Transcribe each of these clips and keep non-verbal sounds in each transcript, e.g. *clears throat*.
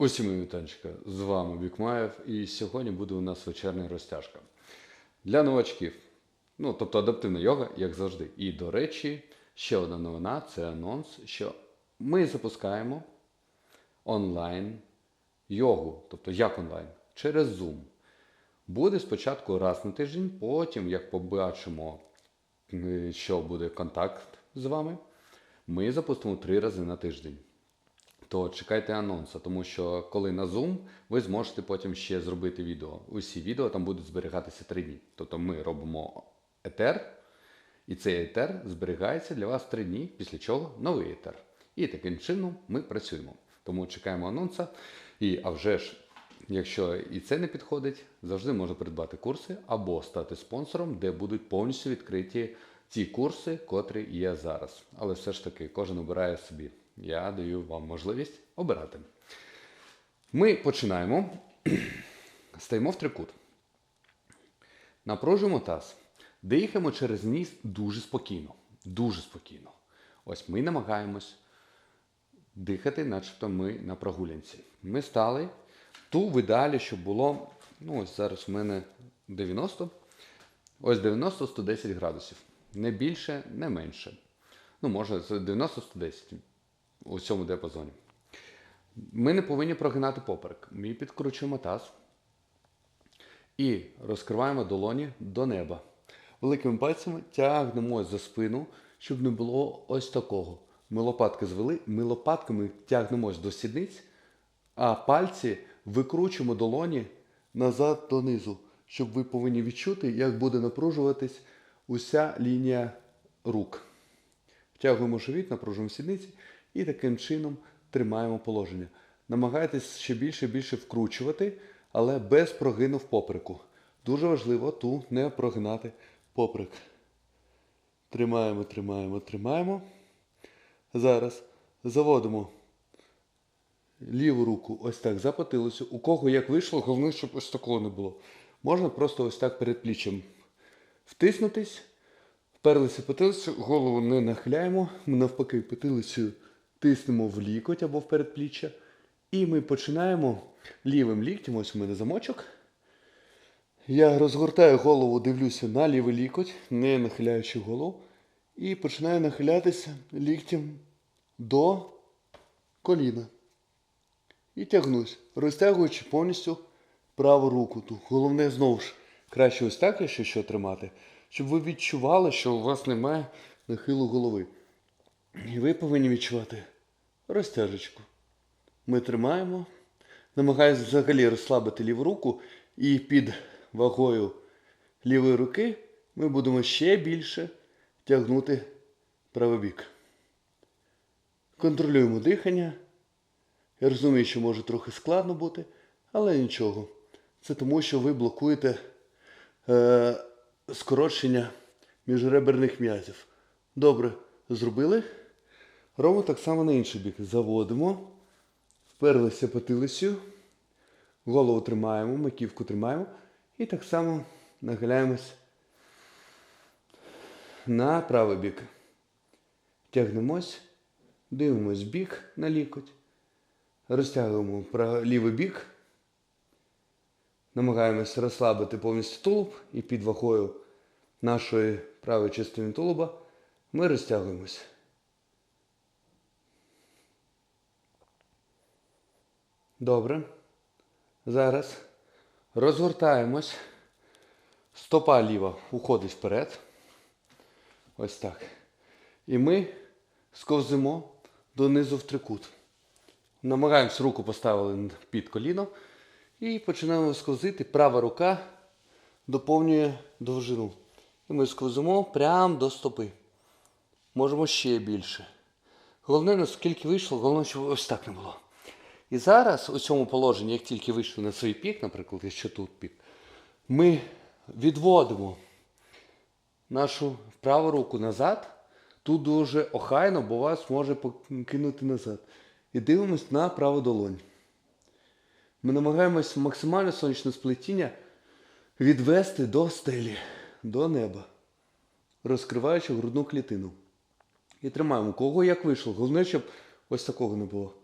Усім вітанчика, з вами Бікмаєв, і сьогодні буде у нас вечірня розтяжка. Для новачків, ну тобто адаптивна йога, як завжди. І до речі, ще одна новина це анонс, що ми запускаємо онлайн йогу, тобто як онлайн, через Zoom. Буде спочатку раз на тиждень, потім, як побачимо, е, що буде контакт з вами, ми запустимо три рази на тиждень то чекайте анонсу, тому що коли на Zoom, ви зможете потім ще зробити відео. Усі відео там будуть зберігатися три дні. Тобто ми робимо етер, і цей етер зберігається для вас три дні, після чого новий етер. І таким чином ми працюємо. Тому чекаємо анонса. І а вже ж, якщо і це не підходить, завжди можна придбати курси або стати спонсором, де будуть повністю відкриті ті курси, котрі є зараз. Але все ж таки кожен обирає собі. Я даю вам можливість обирати. Ми починаємо. *clears throat* Стаємо в трикут. Напружуємо таз. Дихаємо через ніс дуже спокійно. Дуже спокійно. Ось ми намагаємось дихати, начебто ми на прогулянці. Ми стали. Ту в ідеалі, щоб було. Ну, ось зараз у мене 90. Ось 90-110 градусів. Не більше, не менше. Ну, може, це 90-110 у цьому діапазоні. Ми не повинні прогинати поперек. Ми підкручуємо таз і розкриваємо долоні до неба. Великими пальцями тягнемо за спину, щоб не було ось такого. Ми лопатки звели, ми лопатками тягнемось до сідниць, а пальці викручуємо долоні назад донизу, щоб ви повинні відчути, як буде напружуватись уся лінія рук. Втягуємо живіт, напружуємо сідниці і таким чином тримаємо положення. Намагайтесь ще більше і більше вкручувати, але без прогину в поприку. Дуже важливо ту не прогинати поприк. Тримаємо, тримаємо, тримаємо. Зараз заводимо ліву руку ось так за потилицю. У кого як вийшло, головне, щоб ось такого не було. Можна просто ось так перед пліччям втиснутись, вперлися потилицю, голову не нахиляємо, навпаки потилицею тиснемо в лікоть або в передпліччя. І ми починаємо лівим ліктем, ось у мене замочок. Я розгортаю голову, дивлюся на лівий лікоть, не нахиляючи голову. І починаю нахилятися ліктем до коліна. І тягнусь, розтягуючи повністю праву руку. Ту. Головне знову ж краще ось так, якщо що тримати, щоб ви відчували, що у вас немає нахилу голови. І ви повинні відчувати розтяжечку. Ми тримаємо. Намагаюся взагалі розслабити ліву руку і під вагою лівої руки ми будемо ще більше тягнути правий бік. Контролюємо дихання. Я розумію, що може трохи складно бути, але нічого. Це тому, що ви блокуєте е, скорочення міжреберних м'язів. Добре, зробили. Робимо так само на інший бік. Заводимо, вперлися потилицю, голову тримаємо, маківку тримаємо і так само нахиляємось на правий бік. Тягнемось, дивимось бік на лікоть, розтягуємо лівий бік, намагаємось розслабити повністю тулуб і під вагою нашої правої частини тулуба ми розтягуємось. Добре. Зараз розгортаємось. Стопа ліва уходить вперед. Ось так. І ми сковзимо донизу в трикут. Намагаємось руку поставили під коліно. І починаємо сковзити. Права рука доповнює довжину. І ми сковзимо прямо до стопи. Можемо ще більше. Головне, наскільки вийшло, головне, щоб ось так не було. І зараз у цьому положенні, як тільки вийшли на свій пік, наприклад, якщо тут пік, ми відводимо нашу праву руку назад. Тут дуже охайно, бо вас може покинути назад. І дивимось на праву долонь. Ми намагаємось максимальне сонячне сплетіння відвести до стелі, до неба, розкриваючи грудну клітину. І тримаємо. Кого як вийшло. Головне, щоб ось такого не було.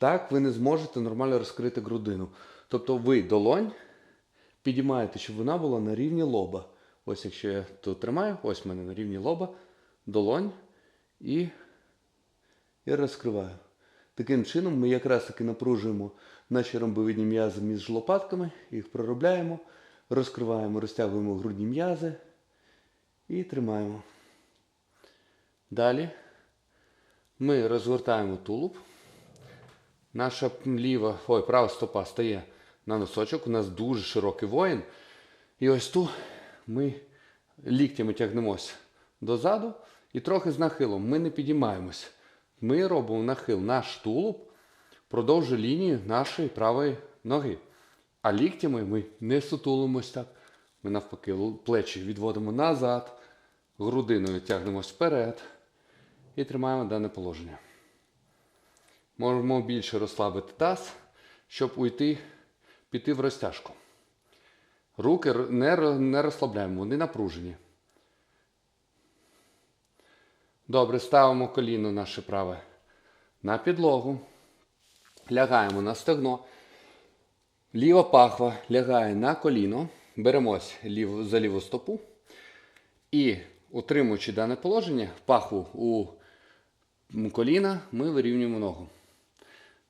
Так ви не зможете нормально розкрити грудину. Тобто ви долонь підіймаєте, щоб вона була на рівні лоба. Ось якщо я тут тримаю, ось в мене на рівні лоба, долонь і, і розкриваю. Таким чином ми якраз таки напружуємо наші ромбовидні м'язи між лопатками, їх проробляємо, розкриваємо, розтягуємо грудні м'язи і тримаємо. Далі ми розгортаємо тулуб. Наша ліва, ой, права стопа стає на носочок. У нас дуже широкий воїн. І ось тут ми ліктями тягнемося дозаду і трохи з нахилом. Ми не підіймаємось. Ми робимо нахил. Наш тулуб продовжує лінію нашої правої ноги. А ліктями ми не сутулимось так. Ми навпаки плечі відводимо назад, грудиною тягнемось вперед і тримаємо дане положення. Можемо більше розслабити таз, щоб уйти, піти в розтяжку. Руки не, не розслабляємо, вони напружені. Добре, ставимо коліно наше праве на підлогу. Лягаємо на стегно. Ліва пахва лягає на коліно. Беремось лів, за ліву стопу. І, утримуючи дане положення, пахву у коліна, ми вирівнюємо ногу.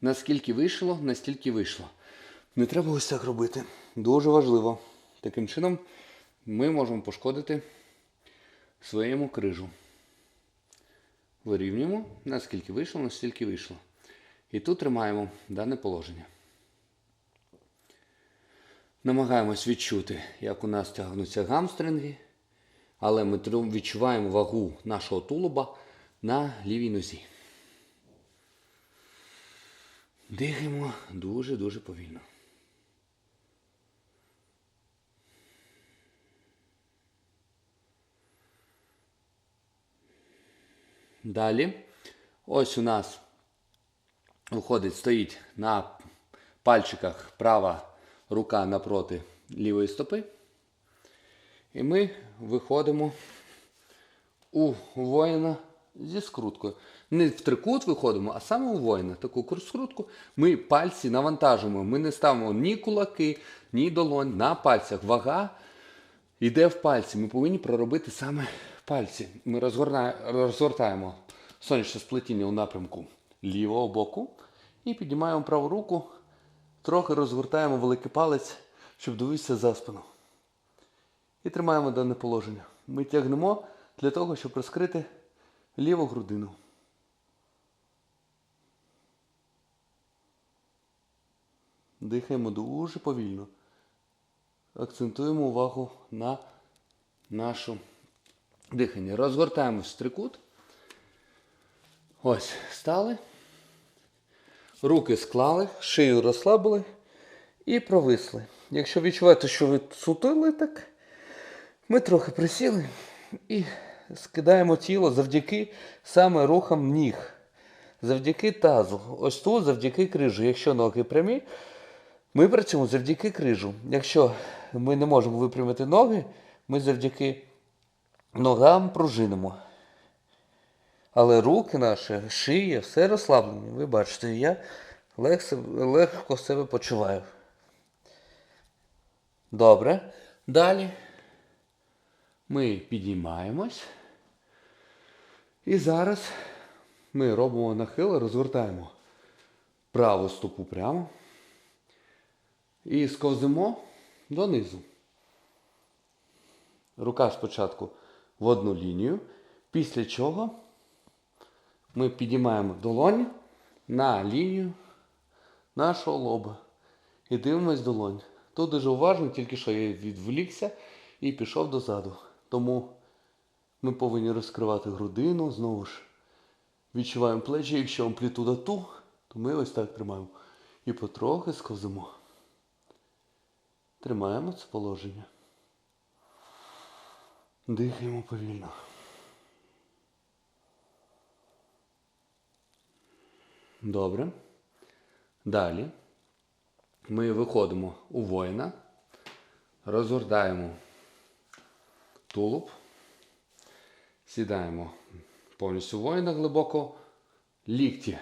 Наскільки вийшло, настільки вийшло. Не треба ось так робити. Дуже важливо. Таким чином ми можемо пошкодити своєму крижу. Вирівнюємо, наскільки вийшло, настільки вийшло. І тут тримаємо дане положення. Намагаємось відчути, як у нас тягнуться гамстринги, але ми відчуваємо вагу нашого тулуба на лівій нозі. Дихаємо дуже-дуже повільно. Далі. Ось у нас виходить, стоїть на пальчиках права рука напроти лівої стопи. І ми виходимо у воїна зі скруткою. Не в трикут виходимо, а саме у воїна. Таку скрутку. Ми пальці навантажуємо. Ми не ставимо ні кулаки, ні долонь на пальцях. Вага йде в пальці. Ми повинні проробити саме пальці. Ми розгортаємо сонячне сплетіння у напрямку лівого боку і піднімаємо праву руку, трохи розгортаємо великий палець, щоб дивитися за спину. І тримаємо дане положення. Ми тягнемо для того, щоб розкрити ліву грудину. Дихаємо дуже повільно. Акцентуємо увагу на нашу дихання. Розгортаємось в трикут. Ось, стали. Руки склали, шию розслабили і провисли. Якщо відчуваєте, що ви сутили так, ми трохи присіли і скидаємо тіло завдяки саме рухам ніг. Завдяки тазу. Ось тут завдяки крижу. Якщо ноги прямі, ми працюємо завдяки крижу. Якщо ми не можемо випрямити ноги, ми завдяки ногам пружинимо. Але руки наші, шия, все розслаблені. Ви бачите, я легко, себе почуваю. Добре. Далі ми підіймаємось. І зараз ми робимо нахил, розгортаємо праву стопу прямо. І сковзимо донизу. Рука спочатку в одну лінію, після чого ми підіймаємо долоні на лінію нашого лоба. І дивимось долонь. Тут дуже уважно, тільки що я відволікся і пішов дозаду. Тому ми повинні розкривати грудину, знову ж відчуваємо плечі, якщо амплітуда ту, то ми ось так тримаємо. І потрохи сковзимо. Тримаємо це положення. Дихаємо повільно. Добре. Далі. Ми виходимо у воїна, розгортаємо тулуб, сідаємо повністю воїна глибоко, лікті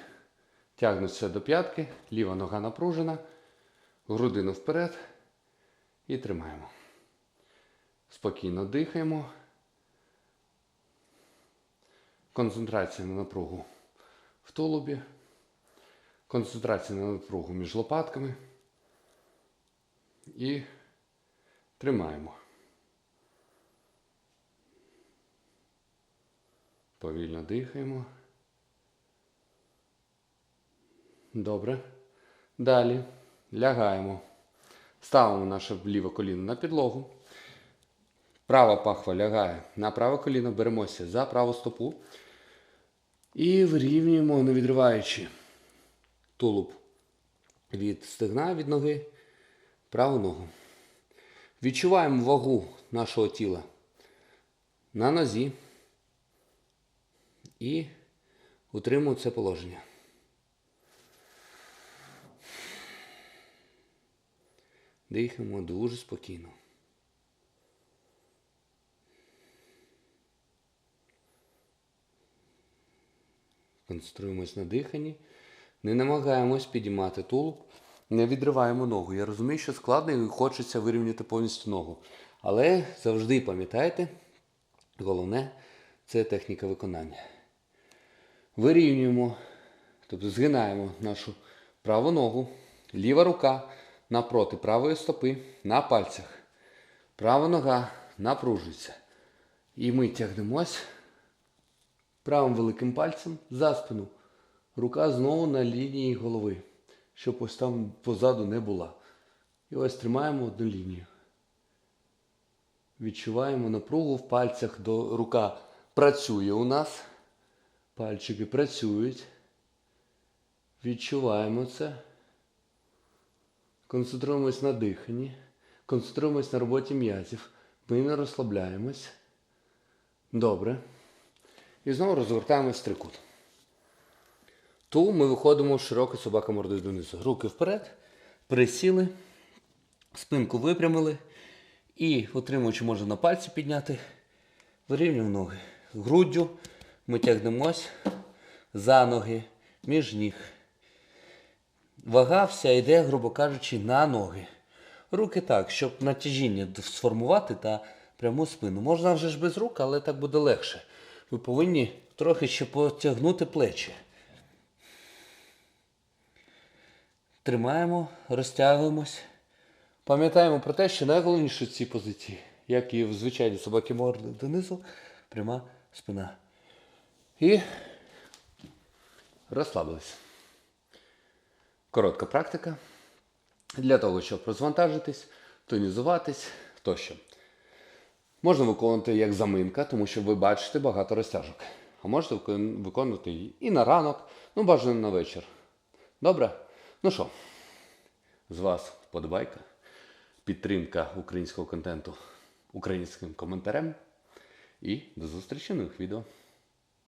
Тягнуться до п'ятки, ліва нога напружена, грудину вперед і тримаємо. Спокійно дихаємо. Концентрація на напругу в тулубі. Концентрація на напругу між лопатками. І тримаємо. Повільно дихаємо. Добре. Далі лягаємо. Ставимо наше ліве коліно на підлогу. Права пахва лягає на праве коліно, беремося за праву стопу. І вирівнюємо, не відриваючи тулуб від стегна від ноги, праву ногу. Відчуваємо вагу нашого тіла на нозі і утримуємо це положення. Дихаємо дуже спокійно. Концентруємось на диханні. Не намагаємось підіймати тулуб, не відриваємо ногу. Я розумію, що складно і хочеться вирівняти повністю ногу. Але завжди пам'ятайте, головне це техніка виконання. Вирівнюємо, тобто згинаємо нашу праву ногу, ліва рука напроти правої стопи на пальцях. Права нога напружується. І ми тягнемось правим великим пальцем за спину. Рука знову на лінії голови, щоб ось там позаду не була. І ось тримаємо одну лінію. Відчуваємо напругу в пальцях до рука працює у нас. Пальчики працюють. Відчуваємо це. Концентруємось на диханні. Концентруємось на роботі м'язів. Ми не розслабляємось. Добре. І знову розвертаємось в трикут. Ту ми виходимо в широку собака мордою донизу. Руки вперед. Присіли. Спинку випрямили. І, отримуючи, можна на пальці підняти. Вирівнюємо ноги. Груддю ми тягнемось за ноги, між ніг. Вага вся йде, грубо кажучи, на ноги. Руки так, щоб натяжіння сформувати та пряму спину. Можна вже ж без рук, але так буде легше. Ви повинні трохи ще потягнути плечі. Тримаємо, розтягуємось. Пам'ятаємо про те, що найголовніше в цій позиції, як і в звичайній собаки морди донизу, пряма спина. І розслабились. Коротка практика. Для того, щоб розвантажитись, тонізуватись тощо. Можна виконувати як заминка, тому що ви бачите багато розтяжок. А можете виконувати її і на ранок, ну бажано на вечір. Добре? Ну що, з вас вподобайка, підтримка українського контенту українським коментарем. І до зустрічі в нових відео.